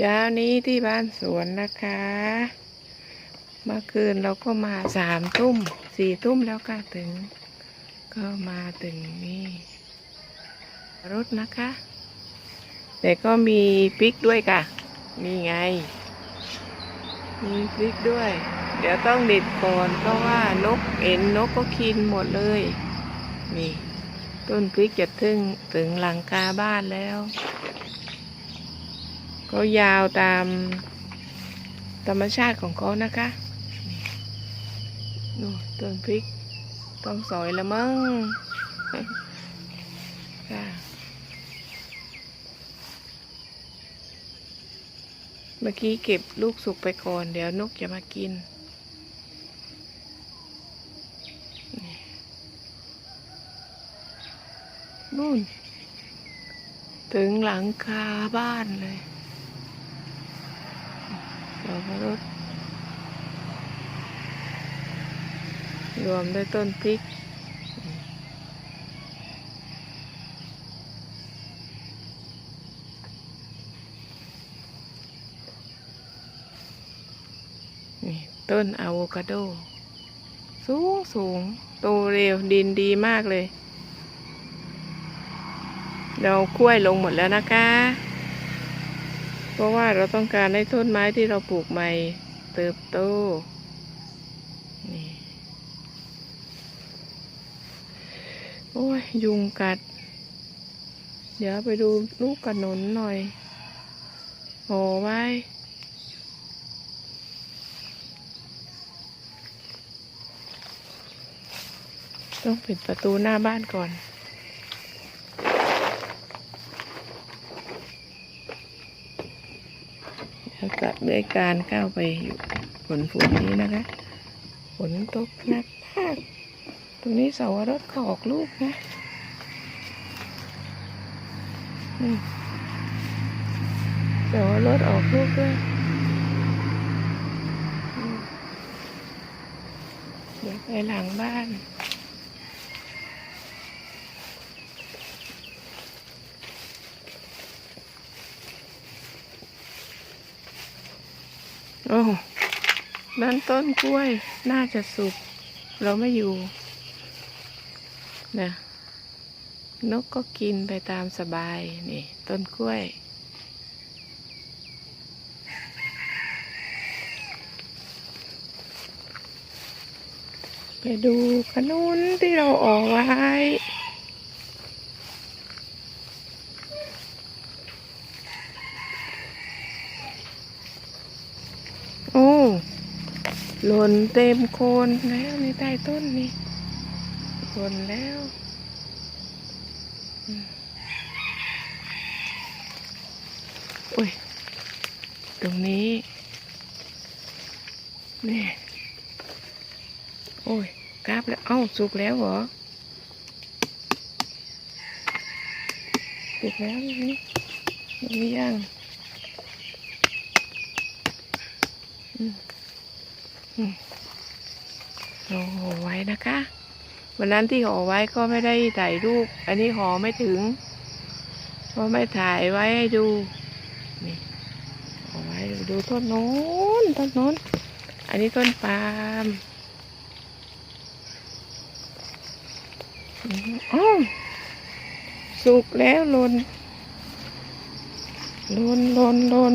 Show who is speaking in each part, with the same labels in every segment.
Speaker 1: เช้านี้ที่บ้านสวนนะคะ เมื่อคืนเราก็มาสามทุ่มสี่ทุ่มแล้วก็ถึง ก็มาถึงนี่รถนะคะ แต่ก็มีพริกด้วยค่ะ นี่ไง มีพริกด้วย เดี๋ยวต้องเด็ดก่อนเพราะว่านกเอ็นนกก็กินหมดเลย นี่ ต้นพริกจะถึงถึงหลังคาบ้านแล้ว ก็ยาวตามธรรมชาติของเขานะคะนี่นู่นต้นพริก ต้องสอยละมั้งค่ะเมื่อกี้เก็บลูกสุกไปก่อน เดี๋ยวนกจะมากิน นู่น ถึงหลังคาบ้านเลย รดรวมด้วยต้นพริก นี่ต้นอะโวคาโด สูงสูงโตเร็วดินดีมากเลย เรากล้วยลงหมดแล้วนะคะ เพราะว่าเราต้องการให้ต้นไม้ที่เราปลูกใหม่ เติบโตนี่โอ้ยยุงกัด เดี๋ยวไปดูลูกกระหนนหน่อยโอ้ไว้ต้องปิดประตูหน้าบ้านก่อน แล้วกลับด้วยการก้าวไปอยู่ฝนฝนนี้นะคะฝนตกหนักมากตรงนี้เสาวรสเขาออกลูกนะเสาวรสออกลูกด้วยเดี๋ยวไปหลังบ้าน โอ้นั่นต้นกล้วยน่าจะสุก เราไม่อยู่นะนกก็กินไปตามสบายนี่ ต้นกล้วย ไปดูขนุนที่เราออกไว้ โอ้ หล่นเต็มโคนแล้วในใต้ต้นนี่หล่นแล้วอืมโอ้ย ตรงนี้นี่โอ้ยกราบแล้วเอ้าสุกแล้วเหรอสุกแล้วนี่นี่ยัง เราห่อไว้นะคะ วันนั้นที่ห่อไว้ก็ไม่ได้ถ่ายรูป อันนี้ห่อไม่ถึงก็ไม่ถ่ายไว้ให้ดู นี่ห่อไว้ดูต้นโน้นต้นโน้น อันนี้ต้นปาล์มอืมอ้าวสุกแล้วลนลนลนลน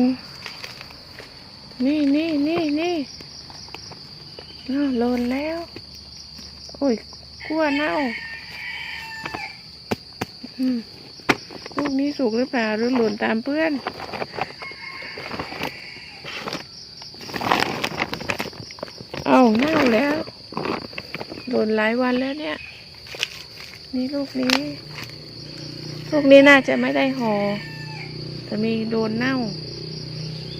Speaker 1: นี่นี่นี่นี่ อ้าวหล่นแล้ว โอ้ยกลัวเน่าลูกนี้สุกหรือเปล่าหรือหล่นตามเพื่อน เอาเน่าแล้ว หล่นหลายวันแล้วเนี่ย นี่ลูกนี้ ลูกนี้น่าจะไม่ได้ห่อแต่มีโดนเน่า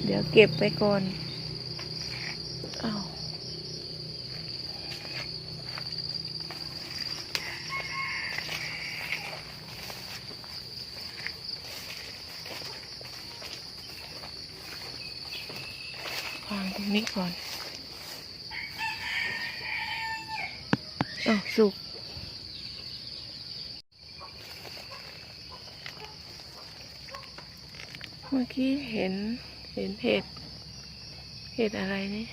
Speaker 1: เดี๋ยวเก็บไปก่อนอ้าววางตรงนี้ ก่อนอ้าวสุกเมื่อกี้เห็นเห็นเห็ด เห็ดอะไรนี่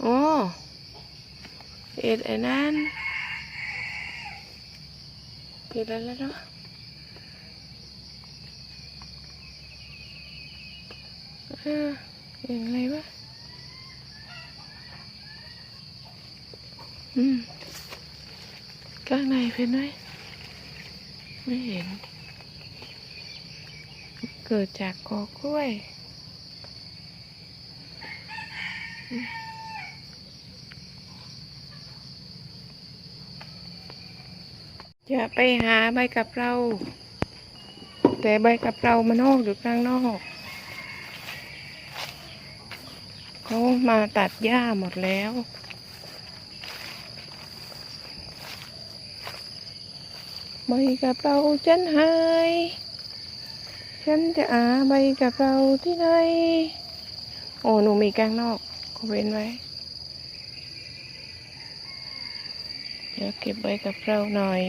Speaker 1: โอ้เห็ดไอ้นั่นเห็ดอะไรเนาะเออ เห็นอะไรวะ อืมข้างในเป็นไหมไม่เห็น เกิดจากกอกล้วยจะไปหาใบกับเรา แต่ใบกับเรามันออกอยู่ข้างนอก เขามาตัดหญ้าหมดแล้ว ใบกับเราฉันหาย ฉันจะหาใบกับเราที่ไหน โอ้หนูมีแกงนอกก็เว้นไว้ เดี๋ยวเก็บใบกับเราหน่อย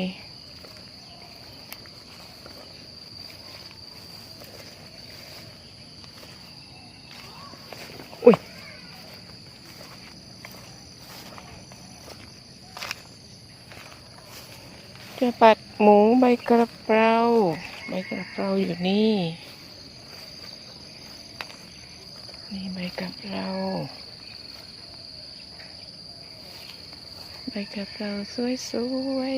Speaker 1: ปัดหมูใบกระเพราใบกระเพราอยู่นี่ นี่ใบกระเพราใบกระเพราสวย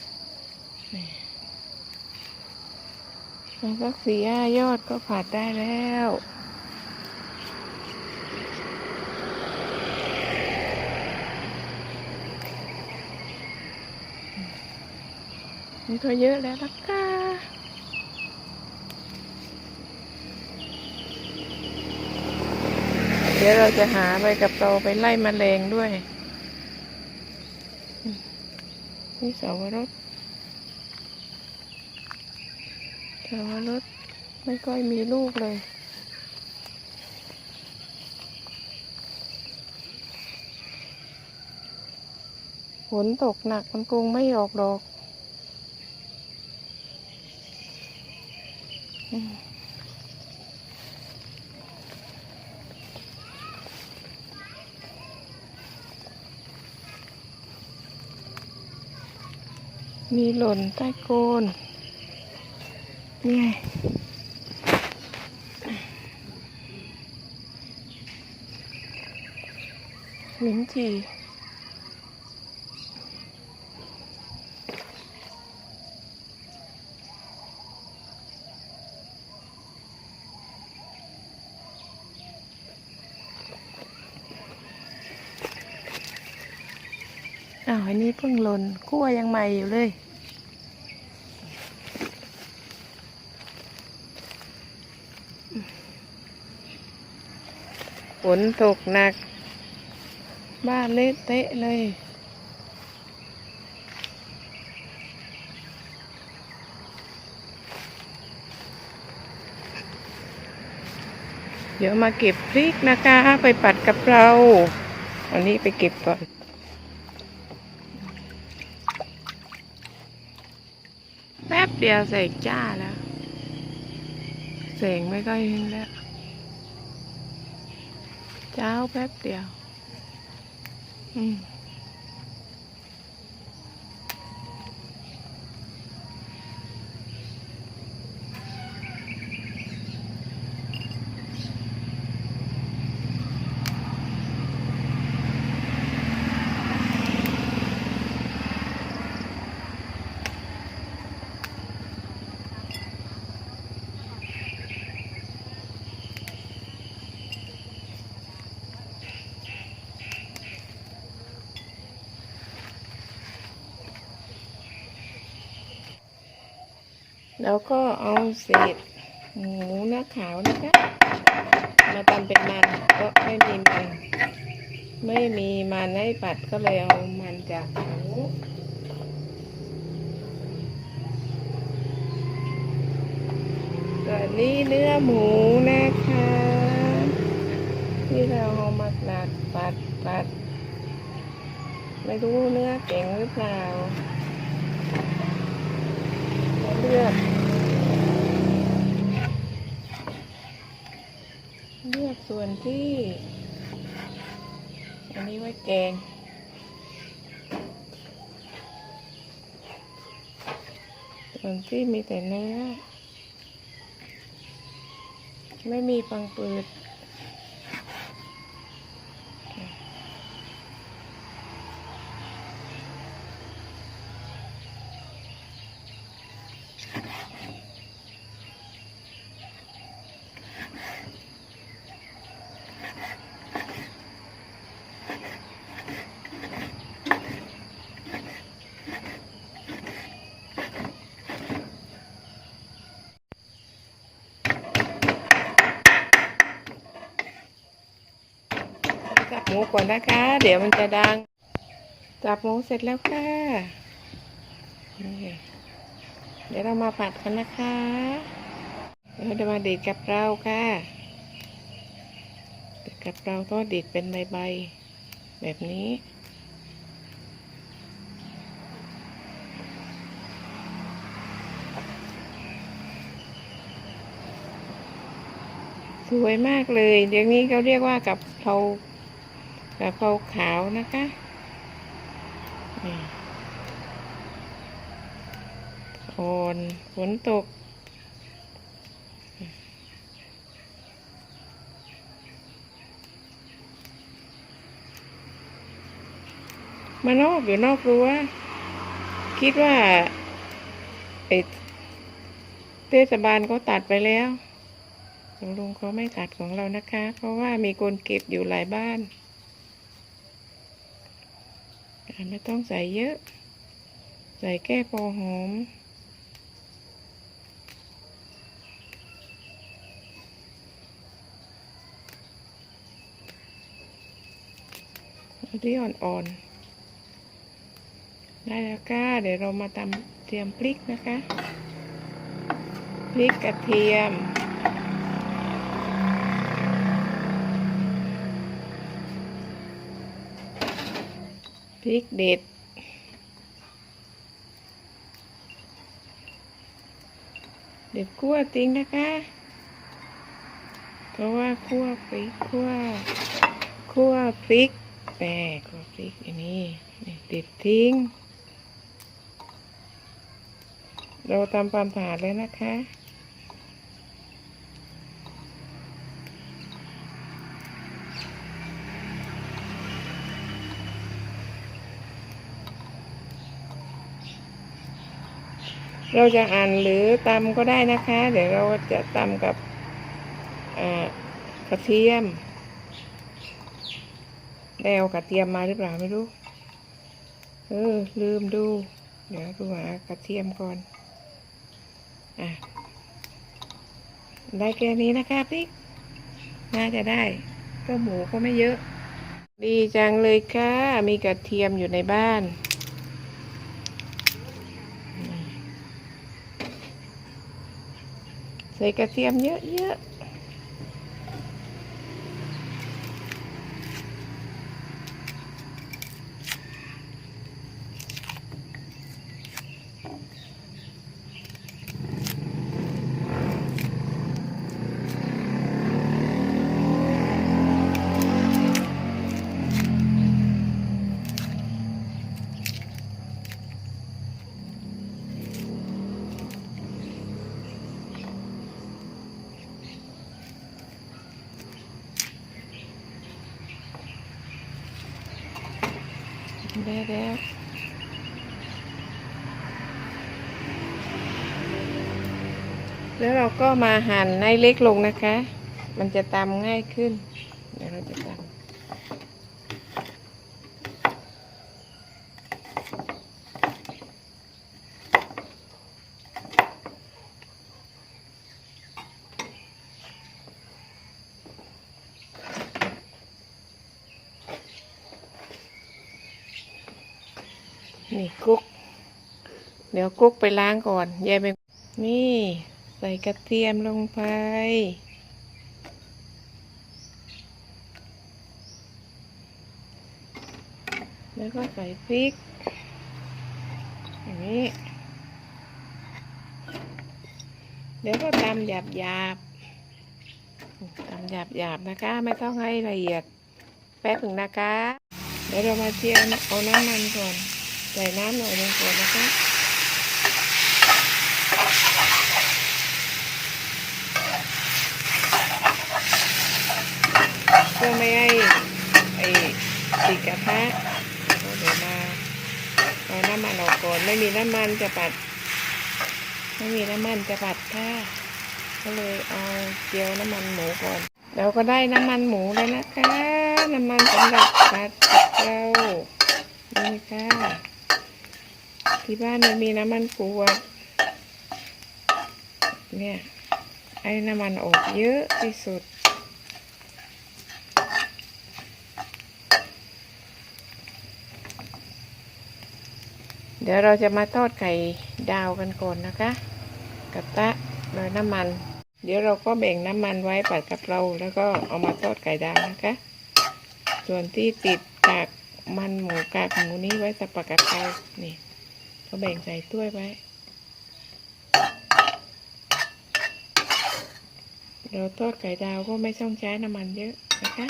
Speaker 1: ๆนี่มันก็สี่ห้ายอดก็ผัดได้แล้ว นก็เยอะแล้วล่ะค่ะเดี๋ยวเราจะหาใบกับเราไปไล่มแมลงด้วย นี่สาวรสสาวรสไม่ค่อยมีลูกเลยฝนตกหนักมันคงไม่ออกดอก มีหล่นใต้โคนนี่ไงลิ้นจี่อ้าวอันนี้เพิ่งหล่นกั้วยังใหม่อยู่เลย ฝนตกหนัก บ้านเละเทะเลย เดี๋ยวมาเก็บพริกนะคะ ไปปัดกับเราอันนี้ไปเก็บก่อนแป๊บเดียวแสงจ้าแล้วแสงไม่ค่อยเห็นแล้ว เช้าแป๊บเดียว อืม แล้วก็เอาเศษหมูเนื้อขาวนะคะ มาทำเป็นมันก็ไม่มีมันไม่มีมันให้ปัดก็เลยเอามันจากหมูส่วนนี้เนื้อหมูนะคะ ที่เราเอามาตัดปัดปัด ไม่รู้เนื้อเก่งหรือเปล่า เลือดส่วนที่ อันนี้ไว้แกงส่วนที่มีแต่เนื้อ ไม่มีปังปืด มูก่อนนะคะ เดี๋ยวมันจะดัง จับหมูเสร็จแล้วค่ะเดี๋ยวเรามาผัดกันนะคะเดี๋ยวจะมาดีดกับเราค่ะดีดกับเราก็ดีดเป็นใบๆแบบนี้สวยมากเลย เดี๋ยวนี้เขาเรียกว่ากับเพรา กับเพราขาวนะคะนี่อ่อนฝนตก มานอกอยู่นอกรั้วคิดว่าไอเทศบาลเขาตัดไปแล้วของลุงเขาไม่ตัดของเรานะคะ เพราะว่ามีคนเก็บอยู่หลายบ้าน อ่ไม่ต้องใส่เยอะ ใส่แค่พอหอม ที่อ่อนๆ ได้แล้วค่ะ เดี๋ยวเรามาตำเตรียมพริกนะคะ พริกกระเทียม พริกเด็ด เด็ดคั่วทิ้งนะคะ เพราะว่าคั่วพริกคั่วคั่วพริกแปะคั่วพริกอันนี้เด็ดทิ้ง เราทำความสะอาดแล้วนะคะ เราจะอ่านหรือตำก็ได้นะคะ เดี๋ยวเราจะตำกับกระเทียมได้เอากระเทียมมาหรือเปล่าไม่รู้ เออ ลืมดู เดี๋ยวดูหากระเทียมก่อน อะ ได้แค่นี้นะคะพี่น่าจะได้ ก็หมูก็ไม่เยอะ ดีจังเลยค่ะ มีกระเทียมอยู่ในบ้าน ใส่กระเทียมเยอะๆ ได้แล้วแล้วเราก็มาหั่นให้เล็กลงนะคะ มันจะตำง่ายขึ้น เดี๋ยวเราจะตำ นี่กุ๊ก เดี๋ยวกุ๊กไปล้างก่อนยายไปนี่ ใส่กระเทียมลงไป แล้วก็ใส่พริก อย่างนี้ เดี๋ยวก็ตำหยาบหยาบทำหยาบๆนะคะ ไม่ต้องให้ละเอียด แป๊บหนึ่งนะคะ เดี๋ยวเรามาเจียวเอาน้ำมันก่อน ใส่น้ำหน่อยนึงก่อนนะคะเพื่อไม่ให้ไอ้ติดกระทะเดี๋ยวมาเอาน้ำมันออกก่อนไม่มีน้ำมันจะปัด ไม่มีน้ำมันจะปัดผ้าก็เลยเอาเจียวน้ำมันหมูก่อนเราก็ได้น้ำมันหมูแล้วนะคะ น้ำมันสำหรับผัดกะเพรานี่ค่ะ ที่บ้านมันมีน้ำมันขวดเนี่ยไอ้น้ำมันออกเยอะที่สุด เดี๋ยวเราจะมาทอดไข่ดาวกันก่อนนะคะกระทะโดยน้ำมัน เดี๋ยวเราก็แบ่งน้ำมันไว้ปัดกะเราแล้วก็เอามาทอดไก่ดาวนะคะ ส่วนที่ติดกากมันหมูกากหมูนี้ไว้สับปะกะเพรานี่ ก็แบ่งใส่ถ้วยไว้ เราทอดไก่ดาวก็ไม่ต้องใช้น้ำมันเยอะนะคะ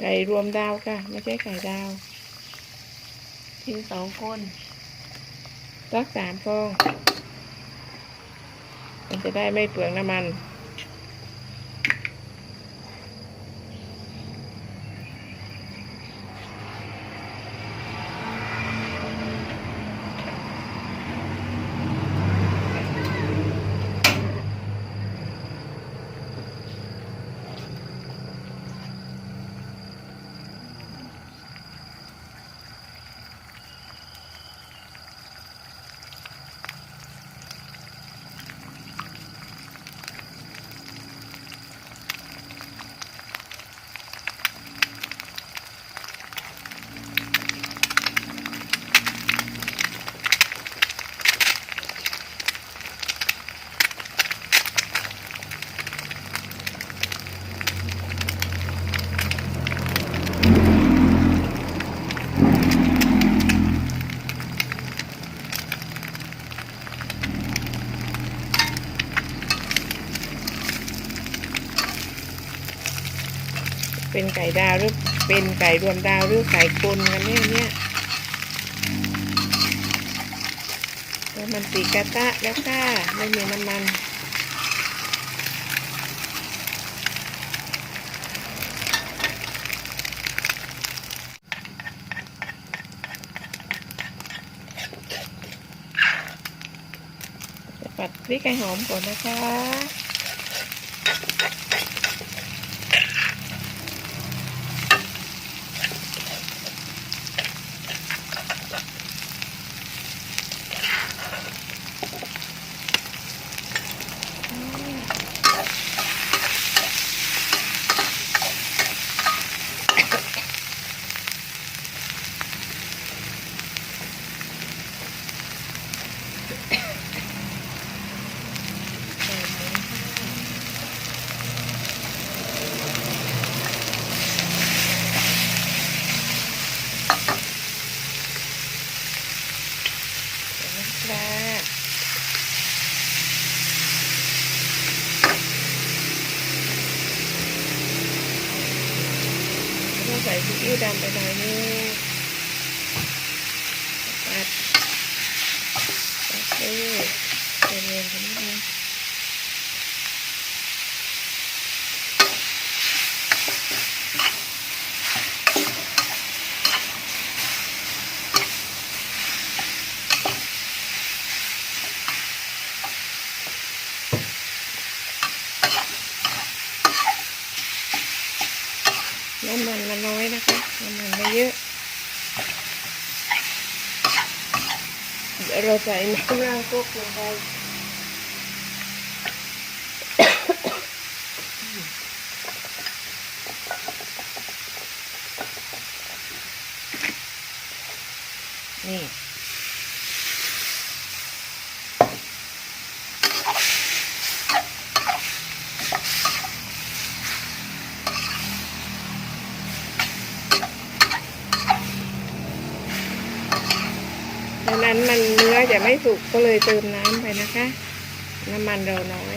Speaker 1: ไก่รวมดาวค่ะ ไม่ใช่ไก่ดาวกินสองคนสักสามฟอง มันจะได้ไม่เปลืองน้ำมัน เป็นไก่ดาวหรือเป็นไก่รวมดาวหรือไก่กลนกันเนี่ยเนี่ยแล้วมันติกระทะแล้วค่ะไม่มีน้ำมันปัดพริกไก่หอมก่อนนะคะต้อง ใส่ซีอิ๊วดำไปหน่อยนึงตัดตัดเลยใจเย็นกันนิดนึงน้ำมันมันน้อยนะคะ น้ำมันไม่เยอะ เดี๋ยวเราใส่น้ำล้างกุ๊กลงไป นี่ นั้นมันเนื้อจะไม่ สุกก็เลยเติมน้ำไปนะคะ น้ำมันเราน้อย